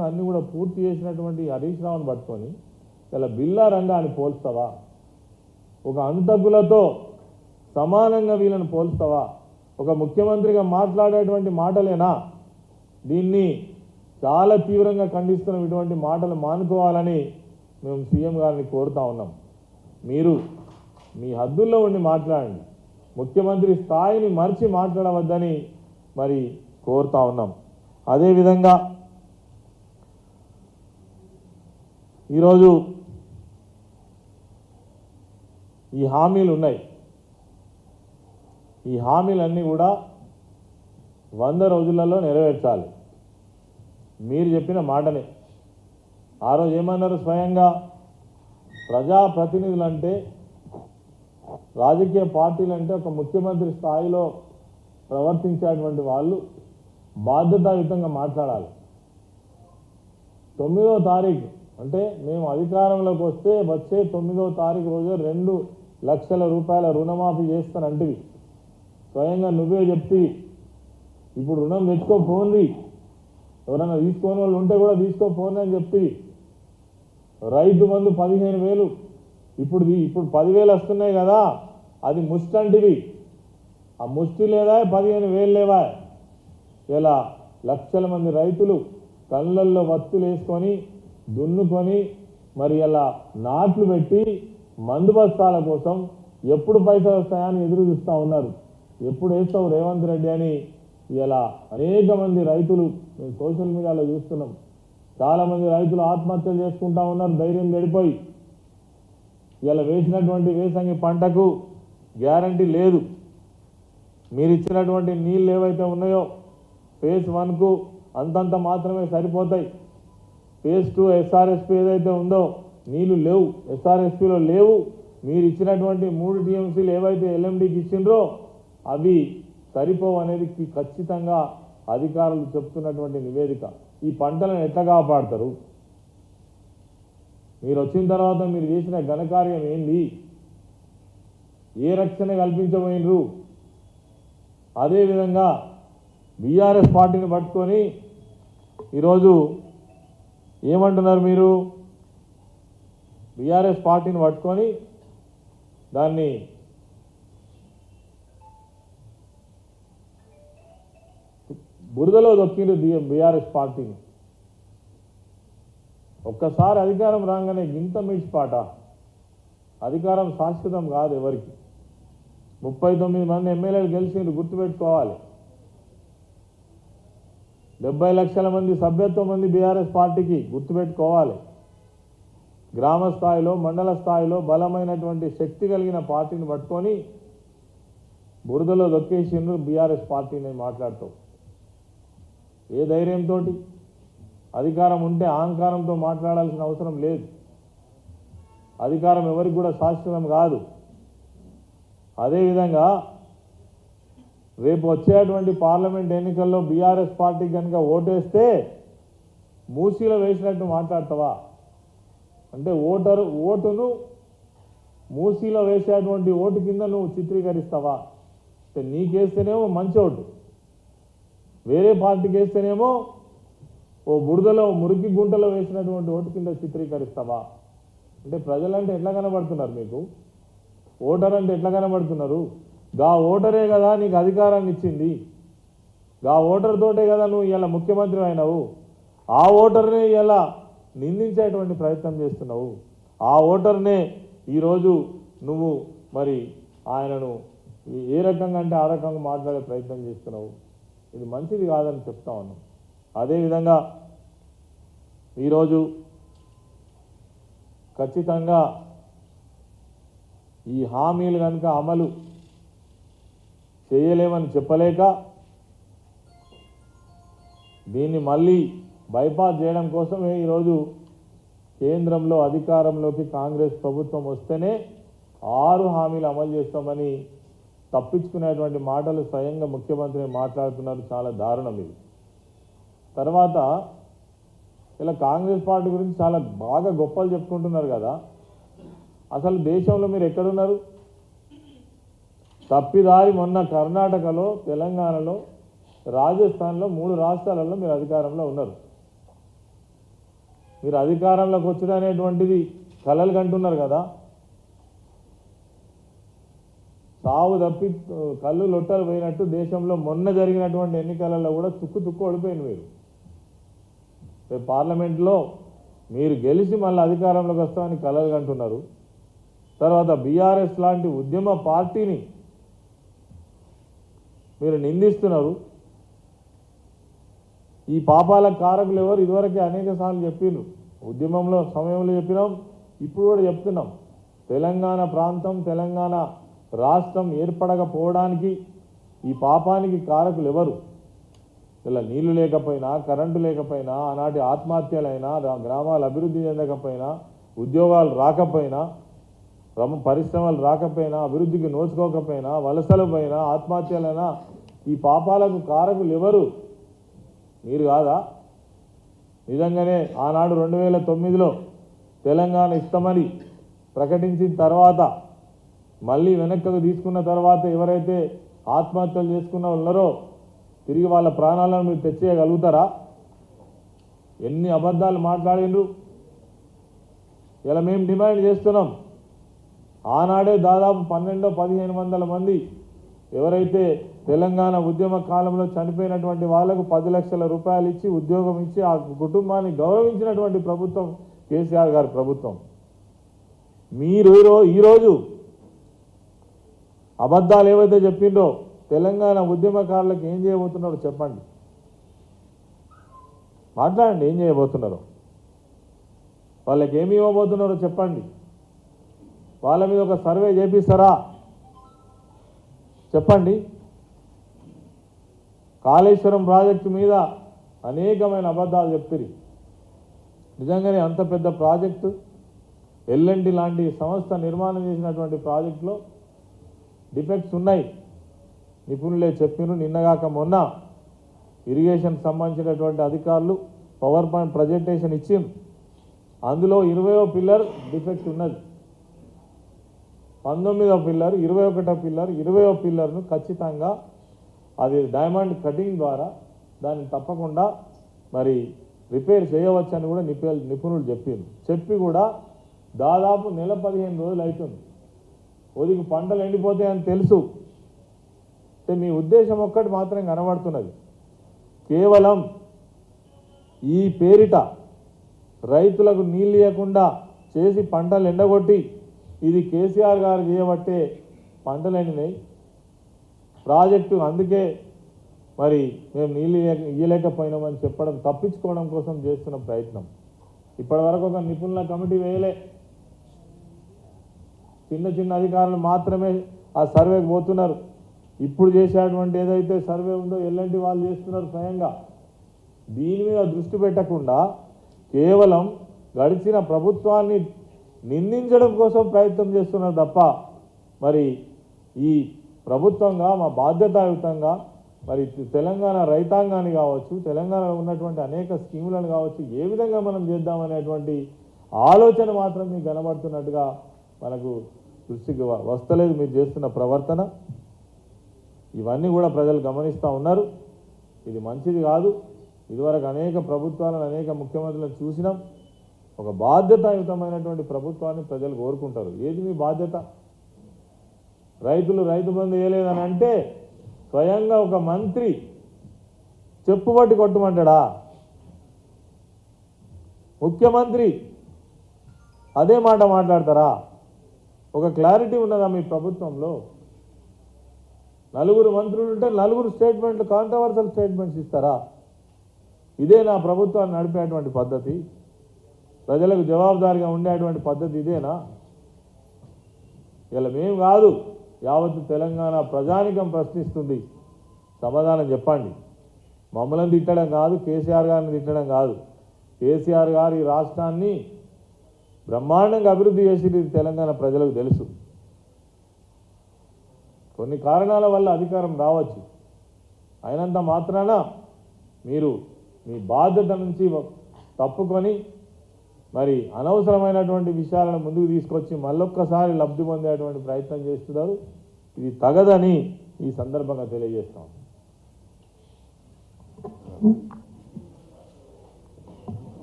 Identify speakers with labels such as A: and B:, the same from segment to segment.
A: అన్ని కూడా పూర్తి చేసినటువంటి హరీష్ రావుని పట్టుకొని ఇలా బిల్లారంగా రంగాన్ని పోల్స్తావా ఒక అంతకులతో సమానంగా వీళ్ళని పోల్స్తావా ఒక ముఖ్యమంత్రిగా మాట్లాడేటువంటి మాటలేనా? దీన్ని చాలా తీవ్రంగా ఖండిస్తున్న ఇటువంటి మాటలు మానుకోవాలని మేము సీఎం గారిని కోరుతా ఉన్నాం. మీరు మీ హద్దుల్లో ఉండి మాట్లాడండి. ముఖ్యమంత్రి స్థాయిని మర్చి మాట్లాడవద్దని మరి కోరుతా ఉన్నాం. అదేవిధంగా ఈరోజు ఈ హామీలు ఉన్నాయి. ఈ హామీలన్నీ కూడా వంద రోజులలో నెరవేర్చాలి. మీరు చెప్పిన మాటనే. ఆ రోజు ఏమన్నారు స్వయంగా? ప్రజాప్రతినిధులు అంటే రాజకీయ పార్టీలు అంటే ఒక ముఖ్యమంత్రి స్థాయిలో ప్రవర్తించేటువంటి వాళ్ళు బాధ్యతాయుతంగా మాట్లాడాలి. తొమ్మిదో తారీఖు అంటే మేము అధికారంలోకి వస్తే వచ్చే తొమ్మిదో తారీఖు రోజు రెండు లక్షల రూపాయల రుణమాఫీ చేస్తానంటివి స్వయంగా నువ్వే చెప్తివి ఇప్పుడు రుణం తెచ్చుకోపోంది ఎవరైనా తీసుకోని వాళ్ళు ఉంటే కూడా తీసుకోపోండి అని చెప్తివి రైతు బంధు పదిహేను వేలు. ఇప్పుడు ఇప్పుడు పదివేలు వస్తున్నాయి కదా అది ముష్టి అంటివి. ఆ ముష్టి లేదా పదిహేను వేలు లేవా? ఇలా లక్షల మంది రైతులు కళ్ళల్లో వత్తులు వేసుకొని దున్నుకొని మరి ఇలా నాట్లు పెట్టి మందు బస్తాల కోసం ఎప్పుడు పైసలు వస్తాయని ఎదురు చూస్తూ ఉన్నారు. ఎప్పుడు వేస్తావు రేవంత్ రెడ్డి అని ఇలా అనేక మంది రైతులు మేము సోషల్ మీడియాలో చూస్తున్నాం. చాలామంది రైతులు ఆత్మహత్యలు చేసుకుంటా ఉన్నారు ధైర్యం గడిపోయి. ఇలా వేసినటువంటి వేసంగి పంటకు గ్యారంటీ లేదు. మీరు ఇచ్చినటువంటి నీళ్ళు ఏవైతే ఉన్నాయో ఫేజ్ వన్కు అంతంత మాత్రమే సరిపోతాయి. ఫేజ్ టూ ఎస్ఆర్ఎస్పి ఏదైతే ఉందో నీళ్ళు లేవు. ఎస్ఆర్ఎస్పిలో లేవు. మీరు ఇచ్చినటువంటి మూడు టీఎంసీలు ఏవైతే ఎల్ఎండికి ఇచ్చిండ్రో అవి సరిపోవు అనేది ఖచ్చితంగా అధికారులు చెప్తున్నటువంటి నివేదిక. ఈ పంటలను ఎట్లా కాపాడతారు? మీరు వచ్చిన తర్వాత మీరు చేసిన ఘనకార్యం ఏంది? ఏ రక్షణ కల్పించబోయినరు? అదేవిధంగా బీఆర్ఎస్ పార్టీని పట్టుకొని ఈరోజు ఏమంటున్నారు మీరు? బీఆర్ఎస్ పార్టీని పట్టుకొని దాన్ని బురదలో దొక్కిండ్రు బీఆర్ఎస్ పార్టీని. ఒక్కసారి అధికారం రాగానే గింత మిడిచిపాట అధికారం శాశ్వతం కాదు ఎవరికి. ముప్పై తొమ్మిది మంది ఎమ్మెల్యేలు గెలిచిండ్రు గుర్తుపెట్టుకోవాలి. డెబ్బై లక్షల మంది సభ్యత్వం మంది బీఆర్ఎస్ పార్టీకి గుర్తుపెట్టుకోవాలి. గ్రామ స్థాయిలో మండల స్థాయిలో బలమైనటువంటి శక్తి కలిగిన పార్టీని పట్టుకొని బురదలో దొక్కేసిండ్రు బీఆర్ఎస్ పార్టీని మాట్లాడతావు ఏ ధైర్యంతో అధికారం ఉంటే అహంకారంతో మాట్లాడాల్సిన అవసరం లేదు. అధికారం ఎవరికి కూడా శాశ్వతం కాదు. అదేవిధంగా రేపు వచ్చేటువంటి పార్లమెంట్ ఎన్నికల్లో బీఆర్ఎస్ పార్టీ కనుక ఓటేస్తే మూసీలో వేసినట్టు మాట్లాడతావా? అంటే ఓటరు ఓటును మూసీలో వేసేటువంటి ఓటు కింద నువ్వు చిత్రీకరిస్తావా? అంటే నీకేస్తేనేమో మంచి ఓటు. వేరే పార్టీకి వేస్తేనేమో ఓ బురదలో మురికి గుంటలో వేసినటువంటి ఓటు కింద చిత్రీకరిస్తావా? అంటే ప్రజలంటే ఎట్లా కనబడుతున్నారు మీకు? ఓటర్ అంటే ఎట్లా కనబడుతున్నారు? గా ఓటరే కదా నీకు అధికారాన్ని ఇచ్చింది. గా ఓటర్తోటే కదా నువ్వు ఇలా ముఖ్యమంత్రి అయినావు. ఆ ఓటర్నే ఇలా నిందించేటువంటి ప్రయత్నం చేస్తున్నావు. ఆ ఓటర్నే ఈరోజు నువ్వు మరి ఆయనను ఏ- ఏ రకంగా అంటే ఆ రకంగా మాట్లాడే ప్రయత్నం చేస్తున్నావు. ఇది మంచిది కాదని చెప్తా ఉన్నాం. అదేవిధంగా ఈరోజు ఖచ్చితంగా ఈ హామీలు కనుక అమలు చేయలేమని చెప్పలేక దీన్ని మళ్ళీ బైపాస్ చేయడం కోసమే ఈరోజు కేంద్రంలో అధికారంలోకి కాంగ్రెస్ ప్రభుత్వం వస్తేనే ఆరు హామీలు అమలు చేస్తామని తప్పించుకునేటువంటి మాటలు స్వయంగా ముఖ్యమంత్రి మాట్లాడుతున్నారు. చాలా దారుణం ఇది. తర్వాత ఇలా కాంగ్రెస్ పార్టీ గురించి చాలా బాగా గొప్పలు చెప్పుకుంటున్నారు కదా. అసలు దేశంలో మీరు ఎక్కడున్నారు? తప్పిదారి మొన్న కర్ణాటకలో తెలంగాణలో రాజస్థాన్లో మూడు రాష్ట్రాలలో మీరు అధికారంలో ఉన్నారు. మీరు అధికారంలోకి వచ్చుడు అనేటువంటిది కలలు కంటున్నారు కదా. సావు తప్పి కళ్ళు లొట్టలు పోయినట్టు దేశంలో మొన్న జరిగినటువంటి ఎన్నికలలో కూడా తుక్కు తుక్కు ఓడిపోయింది మీరు. రేపు పార్లమెంట్లో మీరు గెలిచి మళ్ళీ అధికారంలోకి వస్తామని కలలు కంటున్నారు. తర్వాత బీఆర్ఎస్ లాంటి ఉద్యమ పార్టీని మీరు నిందిస్తున్నారు. ఈ పాపాల కారకులు ఎవరు? ఇదివరకే అనేక సార్లు చెప్పిండ్రు ఉద్యమంలో సమయంలో చెప్పినాం ఇప్పుడు కూడా చెప్తున్నాం. తెలంగాణ ప్రాంతం తెలంగాణ రాష్ట్రం ఏర్పడకపోవడానికి ఈ పాపానికి కారకులు ఎవరు? ఇలా నీళ్ళు లేకపోయినా కరెంటు లేకపోయినా ఆనాటి ఆత్మహత్యలైనా గ్రామాలు అభివృద్ధి చెందకపోయినా ఉద్యోగాలు రాకపోయినా రమ పరిశ్రమలు రాకపోయినా అభివృద్ధికి నోచుకోకపోయినా వలసలు పోయినా ఆత్మహత్యలైనా ఈ పాపాలకు కారకులు ఎవరు మీరు కాదా? నిజంగానే ఆనాడు రెండు వేల తొమ్మిదిలో తెలంగాణ ఇస్తామని ప్రకటించిన తర్వాత మళ్ళీ వెనక్కి తీసుకున్న తర్వాత ఎవరైతే ఆత్మహత్యలు చేసుకున్న ఉన్నారో తిరిగి వాళ్ళ ప్రాణాలను మీరు తెచ్చేయగలుగుతారా? ఎన్ని అబద్ధాలు మాట్లాడిండ్రు ఇలా మేము డిమాండ్ చేస్తున్నాం. ఆనాడే దాదాపు పన్నెండో పదిహేను వందల మంది ఎవరైతే తెలంగాణ ఉద్యమ కాలంలో చనిపోయినటువంటి వాళ్ళకు పది లక్షల రూపాయలు ఇచ్చి ఉద్యోగం ఇచ్చి ఆ కుటుంబాన్ని గౌరవించినటువంటి ప్రభుత్వం కేసీఆర్ గారి ప్రభుత్వం. మీరు ఈరోజు అబద్ధాలు ఏవైతే చెప్పిండ్రో తెలంగాణ ఉద్యమకారులకు ఏం చేయబోతున్నారో చెప్పండి. మాట్లాడండి ఏం చేయబోతున్నారో. వాళ్ళకి ఏమి ఇవ్వబోతున్నారో చెప్పండి. వాళ్ళ మీద ఒక సర్వే చేపిస్తారా? చెప్పండి. కాళేశ్వరం ప్రాజెక్టు మీద అనేకమైన అబద్ధాలు చెప్తుంది నిజంగానే అంత పెద్ద ప్రాజెక్టు ఎల్ఎండి లాంటి సంస్థ నిర్మాణం చేసినటువంటి ప్రాజెక్టులో డిఫెక్ట్స్ ఉన్నాయి. నిపుణులే చెప్పిన నిన్నగాక మొన్న ఇరిగేషన్ సంబంధించినటువంటి అధికారులు పవర్ పాయింట్ ప్రజెంటేషన్ ఇచ్చింది అందులో ఇరవయో పిల్లర్ డిఫెక్ట్ ఉన్నది. పంతొమ్మిదో పిల్లర్ ఇరవై ఒకటో పిల్లర్ ఇరవయో పిల్లర్ను ఖచ్చితంగా అది డైమండ్ కటింగ్ ద్వారా దాన్ని తప్పకుండా మరి రిపేర్ చేయవచ్చని కూడా నిపు నిపుణులు చెప్పింది చెప్పి కూడా దాదాపు నెల పదిహేను రోజులు అవుతుంది ఒదిగి పంటలు ఎండిపోతాయని తెలుసు. అంటే మీ ఉద్దేశం ఒక్కటి మాత్రం కనబడుతున్నది. కేవలం ఈ పేరిట రైతులకు నీళ్ళు ఇవ్వకుండా చేసి పంటలు ఎండగొట్టి ఇది కేసీఆర్ గారు చేయబట్టే పంటలైనవి ప్రాజెక్టు అందుకే మరి మేము నీళ్ళు ఇయ్యలేకపోయినామని చెప్పడం తప్పించుకోవడం కోసం చేస్తున్న ప్రయత్నం. ఇప్పటివరకు ఒక నిపుణుల కమిటీ వేయలే. చిన్న చిన్న అధికారులు మాత్రమే ఆ సర్వేకి పోతున్నారు. ఇప్పుడు చేసేటువంటి ఏదైతే సర్వే ఉందో ఎల్లంటి వాళ్ళు చేస్తున్నారు స్వయంగా. దీని మీద దృష్టి పెట్టకుండా కేవలం గడిచిన ప్రభుత్వాన్ని నిందించడం కోసం ప్రయత్నం చేస్తున్నారు తప్ప మరి ఈ ప్రభుత్వంగా మా బాధ్యతాయుతంగా మరి తెలంగాణ రైతాంగాన్ని కావచ్చు తెలంగాణలో ఉన్నటువంటి అనేక స్కీములను కావచ్చు ఏ విధంగా మనం చేద్దామనేటువంటి ఆలోచన మాత్రం మీకు కనబడుతున్నట్టుగా మనకు దృష్టికి వస్తలేదు. మీరు చేస్తున్న ప్రవర్తన ఇవన్నీ కూడా ప్రజలు గమనిస్తూ ఉన్నారు. ఇది మంచిది కాదు. ఇదివరకు అనేక ప్రభుత్వాలను అనేక ముఖ్యమంత్రులను చూసినాం. ఒక బాధ్యతాయుతమైనటువంటి ప్రభుత్వాన్ని ప్రజలు కోరుకుంటారు. ఏది మీ బాధ్యత? రైతులు రైతు బంధు వేయలేదని అంటే స్వయంగా ఒక మంత్రి చెప్పుబట్టి కొట్టమంటాడా? ముఖ్యమంత్రి అదే మాట మాట్లాడతారా? ఒక క్లారిటీ ఉన్నదా మీ ప్రభుత్వంలో? నలుగురు మంత్రులు ఉంటే నలుగురు స్టేట్మెంట్లు కాంట్రవర్సల్ స్టేట్మెంట్స్ ఇస్తారా? ఇదే నా ప్రభుత్వాన్ని నడిపేటువంటి పద్ధతి. ప్రజలకు జవాబుదారీగా ఉండేటువంటి పద్ధతి ఇదేనా? ఇలా మేము కాదు యావత్తు తెలంగాణ ప్రజానికం ప్రశ్నిస్తుంది. సమాధానం చెప్పండి. మమ్మల్ని తిట్టడం కాదు కేసీఆర్ గారిని తిట్టడం కాదు. కేసీఆర్ గారు ఈ రాష్ట్రాన్ని బ్రహ్మాండంగా అభివృద్ధి చేసింది తెలంగాణ ప్రజలకు తెలుసు. కొన్ని కారణాల వల్ల అధికారం రావచ్చు. అయినంత మాత్రాన మీరు మీ బాధ్యత నుంచి తప్పుకొని మరి అనవసరమైనటువంటి విషయాలను ముందుకు తీసుకొచ్చి మళ్ళొక్కసారి లబ్ధి పొందేటువంటి ప్రయత్నం చేస్తున్నారు. ఇది తగదని ఈ సందర్భంగా తెలియజేస్తాం.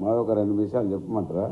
B: మరొక రెండు విషయాలు చెప్పమంటారా?